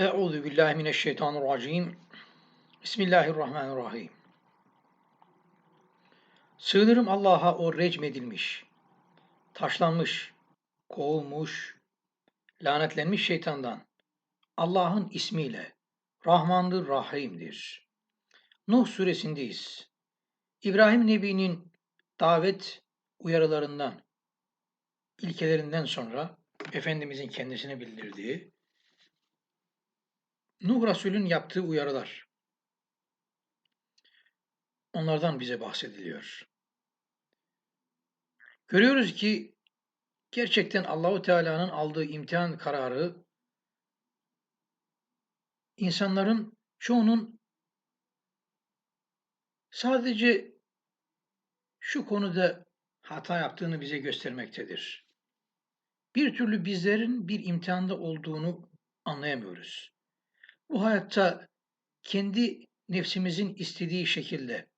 Euzu billahi mineşşeytanirracim. Bismillahirrahmanirrahim. Sığınırım Allah'a o recmedilmiş, taşlanmış, kovulmuş, lanetlenmiş şeytandan. Allah'ın ismiyle Rahmandır, Rahim'dir. Nuh suresindeyiz. İbrahim Nebi'nin davet uyarılarından, ilkelerinden sonra Efendimizin kendisine bildirdiği Nuh Resul'ün yaptığı uyarılar. Onlardan bize bahsediliyor. Görüyoruz ki gerçekten Allahu Teala'nın aldığı imtihan kararı insanların çoğunun sadece şu konuda hata yaptığını bize göstermektedir. Bir türlü bizlerin bir imtihanda olduğunu anlayamıyoruz. Bu hayatta kendi nefsimizin istediği şekilde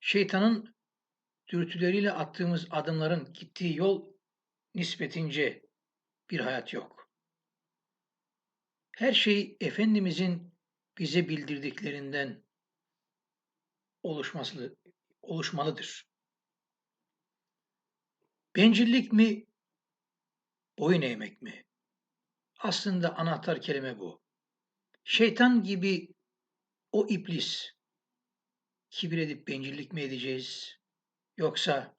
şeytanın dürtüleriyle attığımız adımların gittiği yol nispetince bir hayat yok. Her şey Efendimizin bize bildirdiklerinden oluşması, oluşmalıdır. Bencillik mi, boyun eğmek mi? Aslında anahtar kelime bu. Şeytan gibi o iblis kibir edip bencillik mi edeceğiz? Yoksa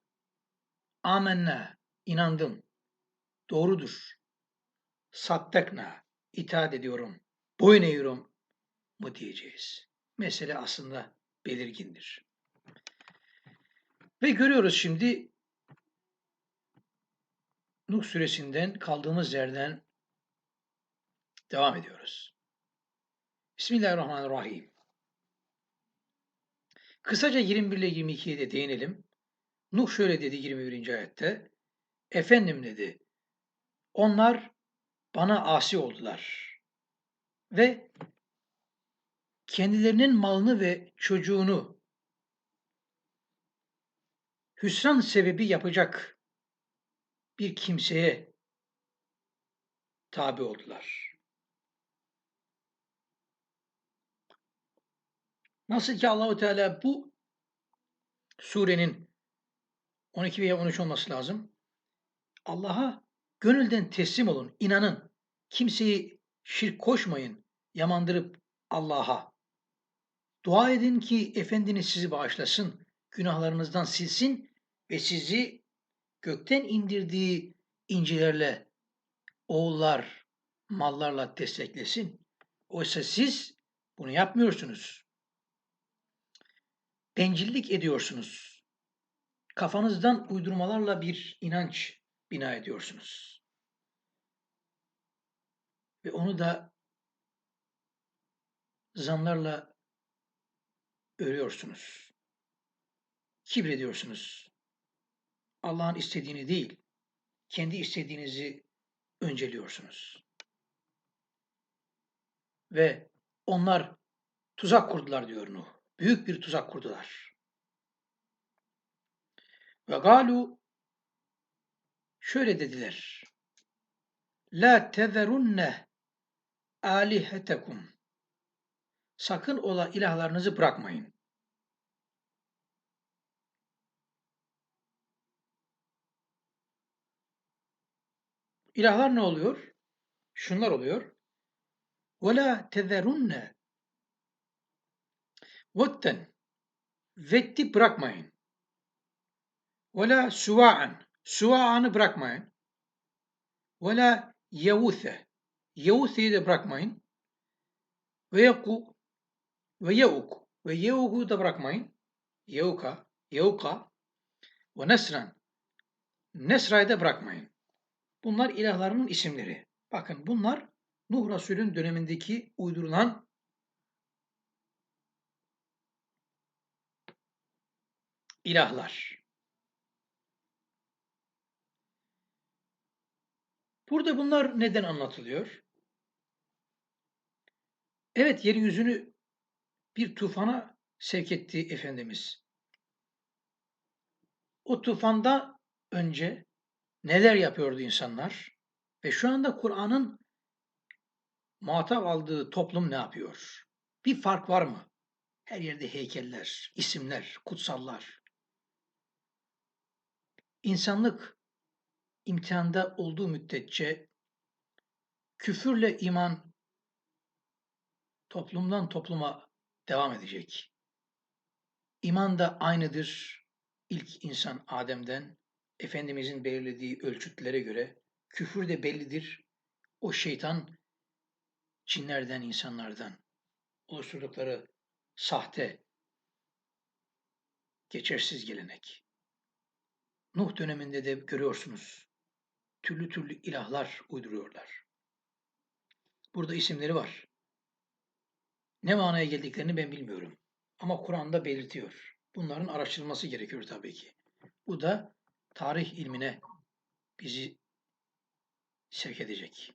amenna, inandım, doğrudur, sattakna, itaat ediyorum, boyun eğiyorum mu diyeceğiz? Mesele aslında belirgindir. Ve görüyoruz şimdi Nuh suresinden kaldığımız yerden devam ediyoruz. Bismillahirrahmanirrahim. Kısaca 21 ile 22'ye de değinelim. Nuh şöyle dedi 21. ayette. Efendim dedi. Onlar bana asi oldular. Ve kendilerinin malını ve çocuğunu hüsran sebebi yapacak bir kimseye tabi oldular. Nasıl ki Allahu Teala bu surenin 12 veya 13 olması lazım. Allah'a gönülden teslim olun, inanın. Kimseyi şirk koşmayın, yamandırıp Allah'a. Dua edin ki Efendiniz sizi bağışlasın, günahlarınızdan silsin ve sizi gökten indirdiği incilerle, oğullar, mallarla desteklesin. Oysa siz bunu yapmıyorsunuz bencillik ediyorsunuz. Kafanızdan uydurmalarla bir inanç bina ediyorsunuz. Ve onu da zanlarla örüyorsunuz. Kibrediyorsunuz. Allah'ın istediğini değil, kendi istediğinizi önceliyorsunuz. Ve onlar tuzak kurdular diyor Nuh büyük bir tuzak kurdular. Ve galu şöyle dediler. La tezerunne alihetekum. Sakın ola ilahlarınızı bırakmayın. İlahlar ne oluyor? Şunlar oluyor. Ve la tezerunne Vetten. Vetti bırakmayın. Ve la suva'an. Suva'anı bırakmayın. Ve la yevuthe. Yevuthe'yi de bırakmayın. Ve yeku ve yeuk. Ve yeuk'u da bırakmayın. Yeuka, yeuka ve nesran. Nesra'yı da bırakmayın. Bunlar ilahlarının isimleri. Bakın bunlar Nuh Resul'ün dönemindeki uydurulan ilahlar. Burada bunlar neden anlatılıyor? Evet yeryüzünü bir tufana sevk etti Efendimiz. O tufanda önce neler yapıyordu insanlar? Ve şu anda Kur'an'ın muhatap aldığı toplum ne yapıyor? Bir fark var mı? Her yerde heykeller, isimler, kutsallar. İnsanlık imtihanda olduğu müddetçe küfürle iman toplumdan topluma devam edecek. İman da aynıdır. İlk insan Adem'den Efendimizin belirlediği ölçütlere göre küfür de bellidir. O şeytan cinlerden, insanlardan oluşturdukları sahte, geçersiz gelenek. Nuh döneminde de görüyorsunuz. Türlü türlü ilahlar uyduruyorlar. Burada isimleri var. Ne manaya geldiklerini ben bilmiyorum. Ama Kur'an'da belirtiyor. Bunların araştırılması gerekiyor tabii ki. Bu da tarih ilmine bizi sevk edecek.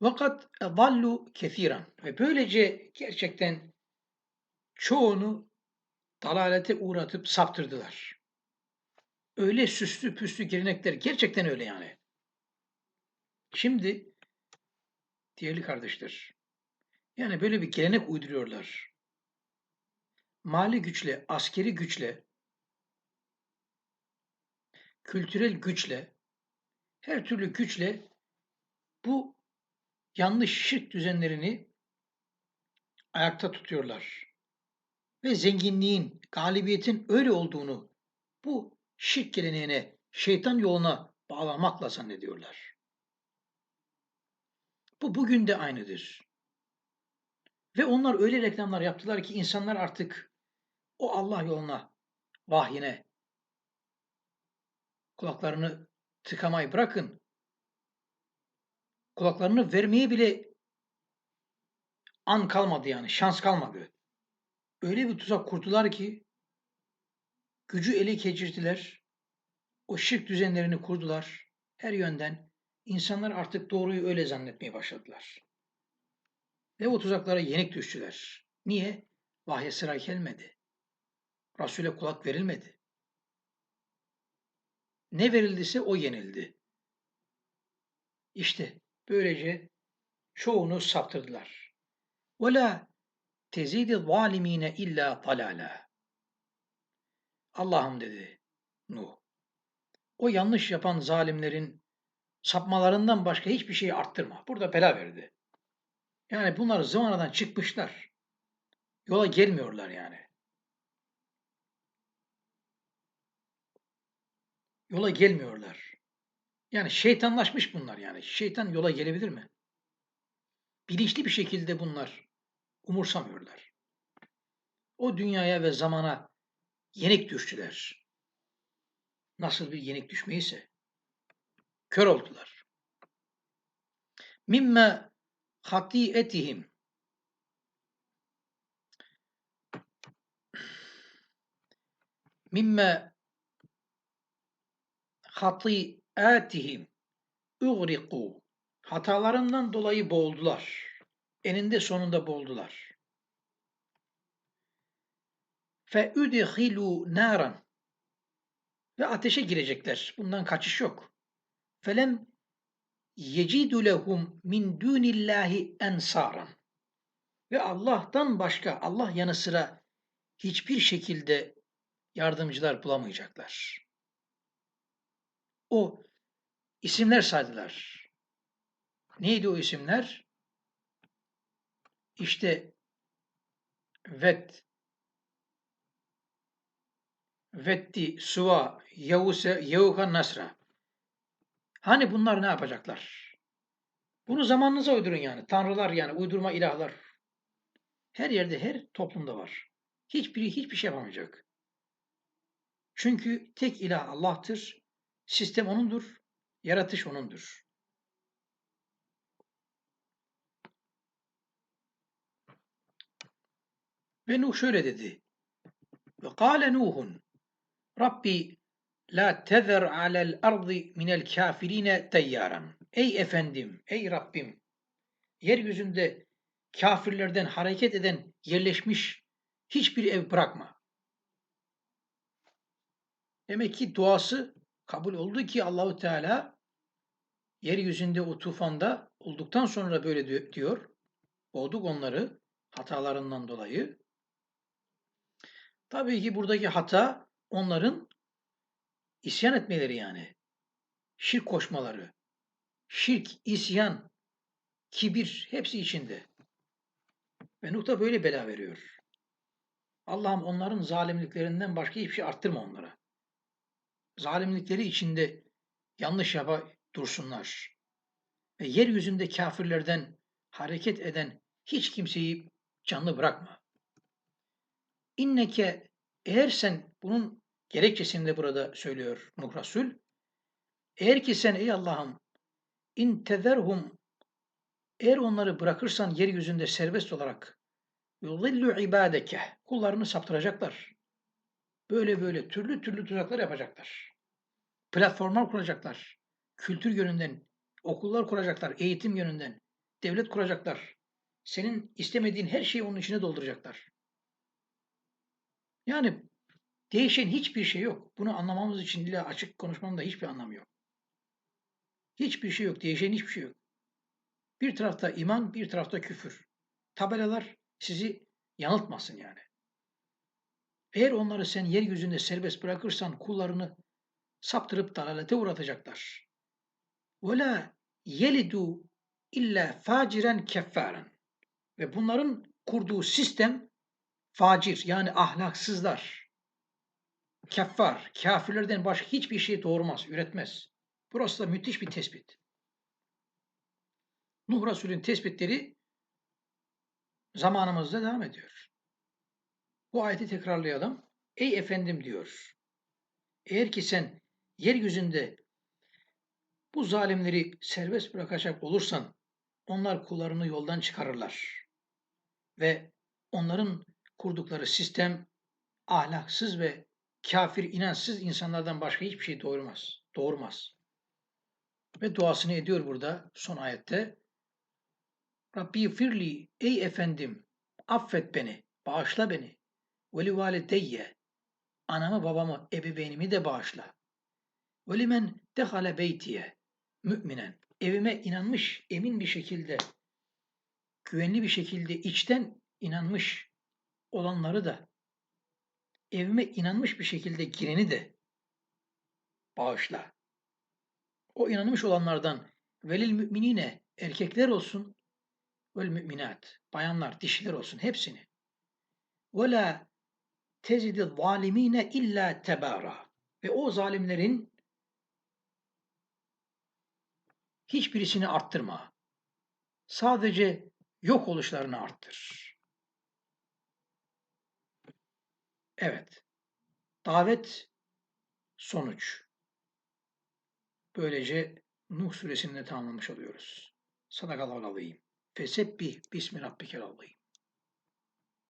Vakat dallu kethiran ve böylece gerçekten çoğunu dalalete uğratıp saptırdılar. Öyle süslü püslü gelenekler gerçekten öyle yani. Şimdi değerli kardeşler yani böyle bir gelenek uyduruyorlar. Mali güçle, askeri güçle, kültürel güçle, her türlü güçle bu yanlış şirk düzenlerini ayakta tutuyorlar. Ve zenginliğin, galibiyetin öyle olduğunu bu şirk geleneğine, şeytan yoluna bağlamakla zannediyorlar. Bu bugün de aynıdır. Ve onlar öyle reklamlar yaptılar ki insanlar artık o Allah yoluna, vahyine kulaklarını tıkamayı bırakın. Kulaklarını vermeye bile an kalmadı yani, şans kalmadı öyle bir tuzak kurdular ki gücü ele geçirdiler. O şirk düzenlerini kurdular. Her yönden insanlar artık doğruyu öyle zannetmeye başladılar. Ve o tuzaklara yenik düştüler. Niye? Vahye sıra gelmedi. Resul'e kulak verilmedi. Ne verildiyse o yenildi. İşte böylece çoğunu saptırdılar. Vela tezidi zalimine illa talala. Allah'ım dedi Nuh. O yanlış yapan zalimlerin sapmalarından başka hiçbir şeyi arttırma. Burada bela verdi. Yani bunlar zıvanadan çıkmışlar. Yola gelmiyorlar yani. Yola gelmiyorlar. Yani şeytanlaşmış bunlar yani. Şeytan yola gelebilir mi? Bilinçli bir şekilde bunlar umursamıyorlar. O dünyaya ve zamana yenik düştüler. Nasıl bir yenik düşmeyse kör oldular. Mimme hatietihim mimme hatiatihim ugriku hatalarından dolayı boğuldular. Eninde sonunda boğuldular. Fe udhilu naran ve ateşe girecekler. Bundan kaçış yok. Felem yecidu lehum min dunillahi ensaran. Ve Allah'tan başka, Allah yanı sıra hiçbir şekilde yardımcılar bulamayacaklar. O isimler saydılar. Neydi o isimler? İşte Vet, Vetti, Suva, Yavuse, Yavuka, Nasra. Hani bunlar ne yapacaklar? Bunu zamanınıza uydurun yani. Tanrılar yani uydurma ilahlar. Her yerde, her toplumda var. Hiçbiri hiçbir şey yapamayacak. Çünkü tek ilah Allah'tır. Sistem O'nundur. Yaratış O'nundur. Ve Nuh şöyle dedi. Ve kâle Nuhun Rabbi la tezer alel ardı minel kafirine teyyaran. Ey efendim, ey Rabbim, yeryüzünde kafirlerden hareket eden, yerleşmiş hiçbir ev bırakma. Demek ki duası kabul oldu ki Allahu Teala yeryüzünde o tufanda olduktan sonra böyle di- diyor. Boğduk onları hatalarından dolayı. Tabii ki buradaki hata onların isyan etmeleri yani. Şirk koşmaları. Şirk, isyan, kibir hepsi içinde. Ve da böyle bela veriyor. Allah'ım onların zalimliklerinden başka hiçbir şey arttırma onlara. Zalimlikleri içinde yanlış yapa dursunlar. Ve yeryüzünde kafirlerden hareket eden hiç kimseyi canlı bırakma. İnneke eğer sen bunun gerekçesini de burada söylüyor Nuh Resul. Eğer ki sen ey Allah'ım in tezerhum eğer onları bırakırsan yeryüzünde serbest olarak yudillu ibadeke kullarını saptıracaklar. Böyle böyle türlü türlü tuzaklar yapacaklar. Platformlar kuracaklar. Kültür yönünden, okullar kuracaklar, eğitim yönünden, devlet kuracaklar. Senin istemediğin her şeyi onun içine dolduracaklar. Yani değişen hiçbir şey yok. Bunu anlamamız için illa açık konuşmanın da hiçbir anlamı yok. Hiçbir şey yok. Değişen hiçbir şey yok. Bir tarafta iman, bir tarafta küfür. Tabelalar sizi yanıltmasın yani. Eğer onları sen yeryüzünde serbest bırakırsan kullarını saptırıp dalalete uğratacaklar. وَلَا yelidu illa faciren keffaren. Ve bunların kurduğu sistem facir yani ahlaksızlar. Keffar, kafirlerden başka hiçbir şey doğurmaz, üretmez. Burası da müthiş bir tespit. Nuh Resul'ün tespitleri zamanımızda devam ediyor. Bu ayeti tekrarlayalım. Ey efendim diyor. Eğer ki sen yeryüzünde bu zalimleri serbest bırakacak olursan onlar kullarını yoldan çıkarırlar. Ve onların kurdukları sistem ahlaksız ve kafir, inançsız insanlardan başka hiçbir şey doğurmaz. Doğurmaz. Ve duasını ediyor burada son ayette. Rabbi firli ey efendim affet beni, bağışla beni. Ve li valideyye anamı babamı ebeveynimi de bağışla. Ve limen dehale beytiye müminen evime inanmış emin bir şekilde güvenli bir şekilde içten inanmış olanları da evime inanmış bir şekilde gireni de bağışla. O inanmış olanlardan velil müminine erkekler olsun vel müminat bayanlar dişiler olsun hepsini. Ve la tezidi zalimine illa tebara. Ve o zalimlerin hiçbirisini arttırma. Sadece yok oluşlarını arttır. Evet. Davet sonuç. Böylece Nuh suresini de tamamlamış oluyoruz. Sadakallahu aleyhim. Fesebbih bismi rabbikel azim.